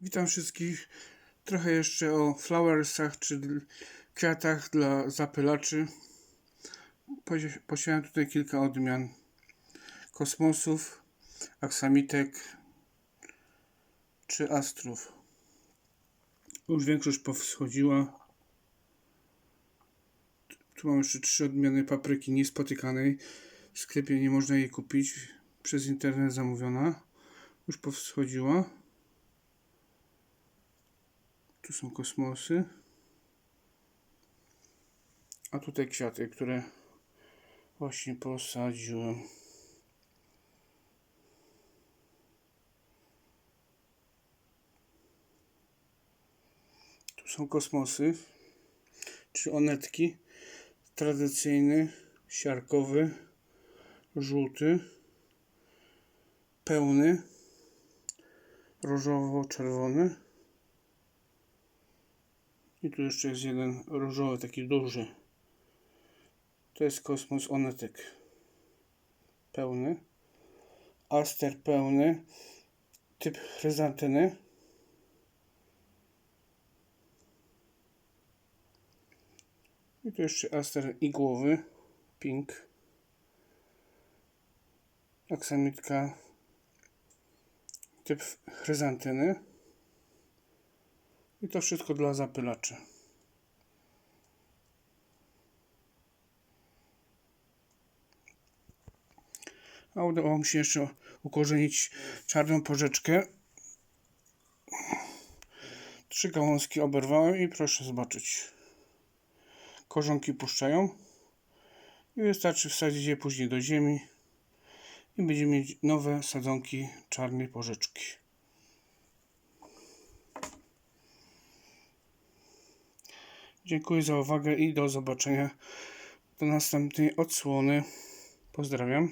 Witam wszystkich. Trochę jeszcze o flowersach, czy kwiatach dla zapylaczy. Posi- Posiadam tutaj kilka odmian kosmosów, aksamitek czy astrów. Już większość powschodziła. Tu mam jeszcze trzy odmiany papryki niespotykanej. W sklepie nie można jej kupić. Przez internet zamówiona. Już powschodziła. Tu są kosmosy. A tutaj kwiaty, które właśnie posadziłem. Tu są kosmosy, czyli onetki. Tradycyjny, siarkowy, żółty, pełny, różowo-czerwony. I tu jeszcze jest jeden różowy, taki duży. To jest kosmos onetek. Pełny. Aster pełny. Typ chryzantyny. I tu jeszcze aster igłowy. Pink. Aksamitka. Typ chryzantyny. I to wszystko dla zapylaczy. A udało mi się jeszcze ukorzenić czarną porzeczkę. Trzy gałązki oberwałem i proszę zobaczyć. Korzonki puszczają. I wystarczy wsadzić je później do ziemi. I będziemy mieć nowe sadzonki czarnej porzeczki. Dziękuję za uwagę i do zobaczenia do następnej odsłony. Pozdrawiam.